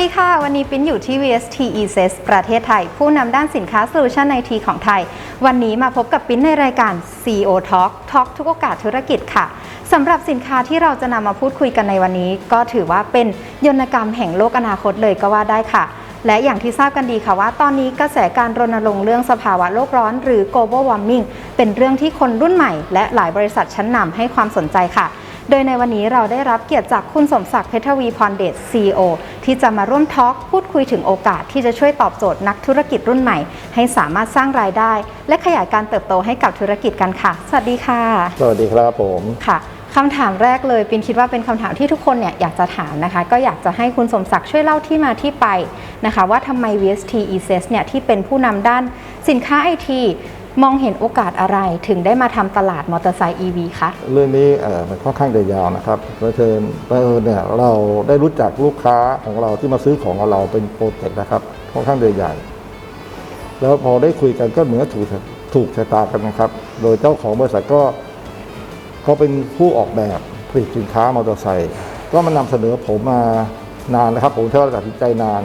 วัสดีค่ะ วันนี้ปิ้นอยู่ที่ VST e s s ประเทศไทย ผู้นำด้านสินค้า Solution IT ของไทย วันนี้มาพบกับปิ้นในรายการ CEO Talk Talk ทุกโอกาสธุรกิจค่ะสำหรับสินค้าที่เราจะนำมาพูดคุยกันในวันนี้ ก็ถือว่าเป็นยนกรรมแห่งโลกอนาคตเลยก็ว่าได้ค่ะ และอย่างที่ทราบกันดีค่ะว่า ตอนนี้กระแสการรณรงค์เรื่องสภาวะโลกร้อน หรือ global warming เป็นเรื่องที่คนรุ่นใหม่ และหลายบริษัทชั้นนำให้ความสนใจค่ะ โดยในวันนี้เราได้รับเกียรติจากคุณสมศักดิ์เพชรวีพรเดช CEO ที่จะมาร่วมทอล์กพูดคุยถึงโอกาสที่จะช่วยตอบโจทย์นักธุรกิจรุ่นใหม่ ให้สามารถสร้างรายได้ และขยายการเติบโตให้กับธุรกิจกันค่ะ สวัสดีค่ะ สวัสดีครับผมค่ะคำถามแรกเลยปินคิดว่าเป็นคำถามที่ทุกคนเนี่ยอยากจะถามนะคะ ก็อยากจะให้คุณสมศักดิ์ช่วยเล่าที่มาที่ไปนะคะ ว่าทำไม VST ESES เนี่ยที่เป็นผู้นำด้านสินค้าไอที มองเห็นโอกาสอะไรถึงได้มาทำตลาดมอเตอร์ไซค์ EV คะ เรื่องนี้เอ่อมันค่อนข้างจะยาวนะครับเพราะเชิญเพราะเอิญเนี่ยเราได้รู้จักลูกค้าของเราที่มาซื้อของเราเป็นโปรเจกต์นะครับค่อนข้างจะใหญ่ แล้วพอได้คุยกันก็เหมือนถูกถูกชะตากันนะครับ โดยเจ้าของบริษัทก็เขาเป็นผู้ออกแบบผลิตสินค้ามอเตอร์ไซค์ก็มานำเสนอผมมานานนะครับ ผมเวลาตัดสินใจนาน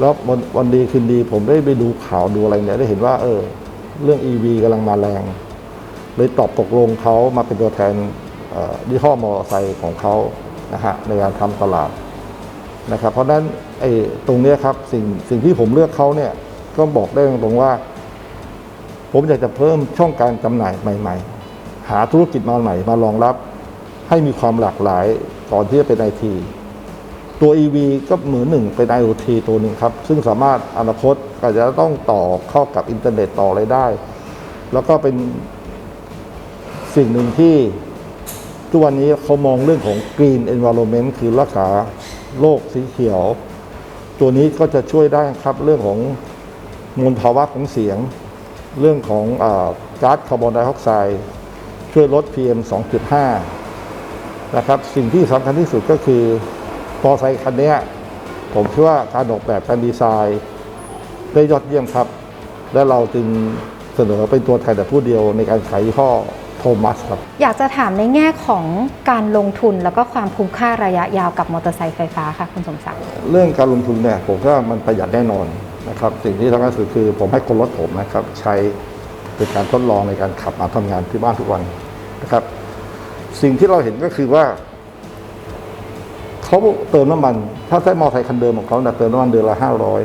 แล้ววันวันดีคืนดีผมได้ไปดูข่าวดูอะไรเนี่ยได้เห็นว่า เออ เรื่อง EV กำลังมาแรง เลยตอบตกลงเขามาเป็นตัวแทนเอ่อยี่ห้อมอเตอร์ไซค์ของเขานะฮะในการทำตลาดนะครับเพราะฉะนั้นไอ้ตรงเนี้ยครับสิ่งสิ่งที่ผมเลือกเขาเนี่ยก็บอกได้ตรงๆว่า ผมอยากจะเพิ่มช่องการจำหน่ายใหม่ ๆ หาธุรกิจมาใหม่มารองรับ ให้มีความหลากหลายก่อนที่จะเป็นไอทีตัว EV ก็เหมือนหนึ่งเป็น IoT ตัวหนึ่งครับ ซึ่งสามารถอนาคต อาจะต้องต่อเข้ากับอินเทอร์เน็ตต่ออะไรได้ แล้วก็เป็นสิ่งหนึ่งที่ทุกวันนี้เขามองเรื่องของ Green Environment คือรักษาโลกสีเขียว ตัวนี้ก็จะช่วยได้ครับเรื่องของมลภาวะของเสียง เรื่องของอก๊าซคาร์บอนไดออกไซด์ช่วยลด PM 2.5 นะครับ สิ่งที่สำคัญที่สุดก็คือมอไซค์คันเนี้ยผมคิดว่าการออกแบบการดีไซน์ ได้ยอดเยี่ยมครับ และเราจึงเสนอเป็นตัวแทนแต่ผู้เดียวในการขายยี่ห้อโทมัสครับ อยากจะถามในแง่ของการลงทุนแล้วก็ความคุ้มค่าระยะยาวกับมอเตอร์ไซค์ไฟฟ้าค่ะคุณสมศักดิ์เรื่องการลงทุนเนี่ยผมว่ามันประหยัดแน่นอนนะครับสิ่งที่สำคัญที่สุดคือผมให้คนรถผมนะครับใช้เป็นการทดลองในการขับมาทำงานที่บ้านทุกวันนะครับ สิ่งที่เราเห็นก็คือว่าเขาเติมน้ำมัน ถ้าใช้มอเตอร์ไซค์คันเดิมของเขาเนี่ยเติมน้ำมันเดือนละห้าร้อย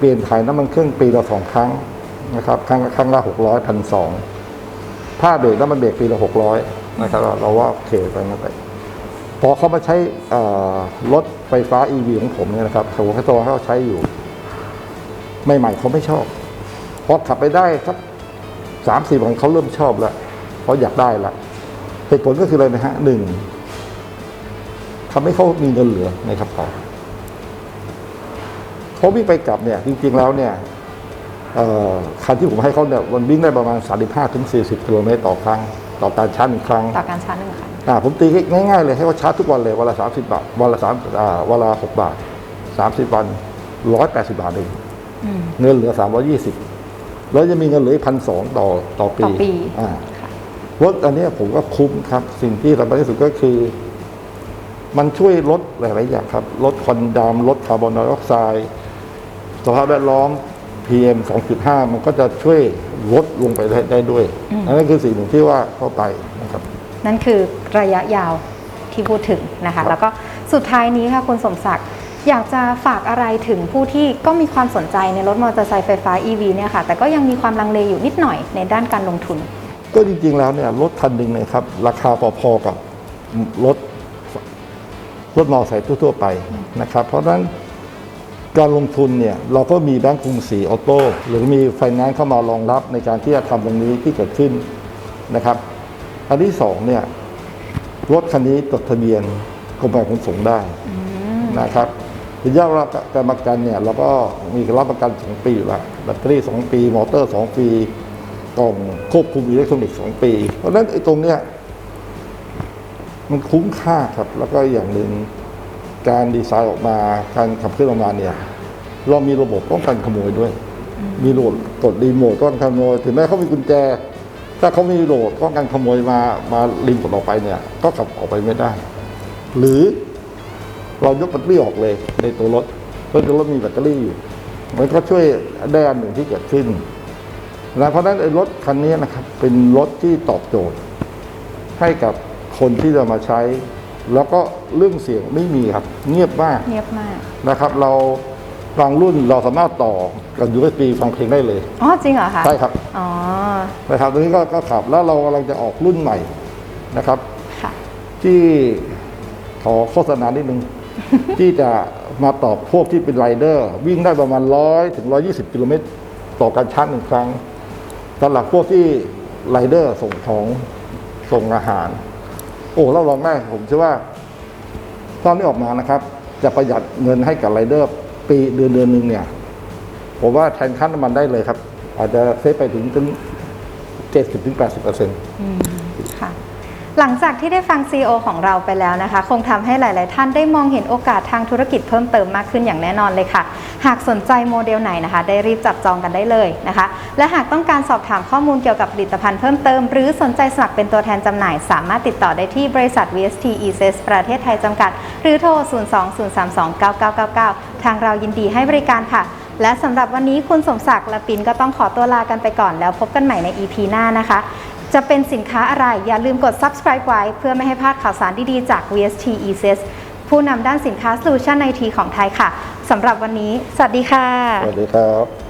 เปลี่ยนถ่ายน้ำมันเครื่องปีละสองครั้งนะครับครั้งครั้งละหกร้อยพันสองถ้าเบรกน้ำมันเบรกปีละหกร้อยนะครับเราว่าโอเคไปนั่นไปพอเขามาใช้รถไฟฟ้า EV ของผมเนี่ยนะครับเขาเขาตัวเขาใช้อยู่ ใหม่ๆเขาไม่ชอบ พอขับไปได้สักสามสี่วันเขาเริ่มชอบแล้วเขาอยากได้ละเหตุผลก็คืออะไรนะฮะหนึ่งทำให้เขามีเงินเหลือในกระเป๋า เขาวิ่งไปกลับเนี่ยจริงๆแล้วเนี่ยเอ่อคันที่ผมให้เขาเนี่ยมันวิ่งได้ประมาณ 35ถึง40กิโลเมตรต่อครั้ง ต่อการชาร์จหนึ่งครั้งต่อการชาร์จหนึ่งคันอ่าผมตีง่ายๆเลยให้เขาชาร์จทุกวันเลยวันละสามสิบบาทวันละสามอ่าวันละหกบาทสามสิบวันร้อยแปดสิบาทเองอืมเงินเหลือสามร้อยี่สิบแล้วจะมีเงินเหลือพันสองต่อต่อปีต่อปีอ่าค่ะรถอันเนี้ยผมก็คุ้มครับ สิ่งที่สำคัญที่สุดก็คือ มันช่วยลดหลายๆอย่างครับลดควันดำลดคาร์บอนไดออกไซด์ สภาพแวดล้อม PM 2.5 มันก็จะช่วยลดลงไปได้ได้ด้วยอืมอันนั้นคือสิ่งหนึ่งที่ว่าเข้าไปนะครับ นั่นคือระยะยาวที่พูดถึงนะครัคะบแล้วก็สุดท้ายนี้ค่ะคุณสมศักดิ์อยากจะฝากอะไรถึงผู้ที่ก็มีความสนใจในรถมอเตอร์ไซค์ไฟฟ้า EV เนี่ยค่ะแต่ก็ยังมีความลังเลอยู่นิดหน่อยในด้านการลงทุน ก็จริงๆแล้วเนี่ยรถคันหนึ่งเนะครับ ราคาพอๆกับรถรถมอเตอร์ไซค์ทั่วๆไปนะครับ เพราะฉะนั้น การลงทุนเนี่ยเราก็มีแบงก์กรุงศรีออโต้หรือมีไฟแนนซ์เข้ามารองรับในการที่จะทำตรงนี้ที่เกิดขึ้นนะครับ อันที่สองเนี่ยรถคันนี้จดทะเบียนกรมการขนส่งได้นะครับระยะเวลาการประกันเนี่ยเราก็มีรับประกันสองปีอยู่ล้วแบตเตอรี่สองปี มอเตอร์สองปีกล่องควบคุมอิเล็กทรอนิกส์สองปี เพราะฉะนั้นไอ้ตรงเนี้ยมันคุ้มค่าครับ แล้วก็อย่างหนึ่ง การดีไซน์ออกมาการขับเคลื่อนออกมาเนี่ยเรามีระบบป้องกันขโมยด้วย มีโหลดกดรีโมทป้องกันขโมยถึงแม้เขามีกุญแจ ถ้าเขามีโหลดป้องกันขโมยมามาลิงกดออกไปเนี่ย ก็ขับออกไปไม่ได้ หรือเรายกแบตเตอรี่ออกเลยในตัวรถเพราะตัวรถมีแบตเตอรี่อยู่มันก็ช่วยได้อันหนึ่งที่เกิดขึ้นนะเพราะฉะนั้นไอ้รถคันนี้นะครับเป็นรถที่ตอบโจทย์ ให้กับคนที่จะมาใช้ แล้วก็เรื่องเสียงไม่มีครับ เงียบมากเงียบมากนะครับ เราบางรุ่นเราสามารถต่อกับ USB ฟังเพลงได้เลยอ๋อจริงเหรอคะใช่ครับอ๋อนะครับตัวนี้ก็ก็ขับแล้วเรากำลังจะออกรุ่นใหม่นะครับค่ะที่ขอโฆษณานิดนึง ที่จะมาตอบพวกที่เป็นไรเดอร์ วิ่งได้ประมาณร้อยถึงร้อยี่สิบกิโลเมตรต่อการชาร์จหนึ่งครั้งสำหรับพวกที่ไรเดอร์ส่งของส่งอาหารโอ้เราลองได้ผมเชื่อว่าตอนนี้ออกมานะครับ จะประหยัดเงินให้กับไรเดอร์ปีเดือนเดือนหนึ่งเนี่ย ผมว่าแทนค่าน้ำมันได้เลยครับ อาจจะเซฟไปถึงถึงเจ็ดสิบถึงแปดสิบเปอร์เซ็นต์ หลังจากที่ได้ฟัง CEO ของเราไปแล้วนะคะ คงทำให้หลาย ๆ ท่านได้มองเห็นโอกาสทางธุรกิจเพิ่มเติมมากขึ้นอย่างแน่นอนเลยค่ะ หากสนใจโมเดลไหนนะคะ ได้รีบจับจองกันได้เลยนะคะ และหากต้องการสอบถามข้อมูลเกี่ยวกับผลิตภัณฑ์เพิ่มเติม หรือสนใจสมัครเป็นตัวแทนจำหน่าย สามารถติดต่อได้ที่บริษัท VST e s s ประเทศไทยจำกัด หรือโทร 020329999 ทางเรายินดีให้บริการค่ะ และสำหรับวันนี้คุณสมศักดิ์และปินก็ต้องขอตัวลากันไปก่อนแล้วพบกันใหม่ใน EP หน้านะคะ จะเป็นสินค้าอะไรอย่าลืมกด subscribe ไว้ เพื่อไม่ให้พลาดข่าวสารดีๆจาก VST ESS ผู้นำด้านสินค้า solution IT ของไทยค่ะสำหรับวันนี้ สวัสดีค่ะ สวัสดีครับ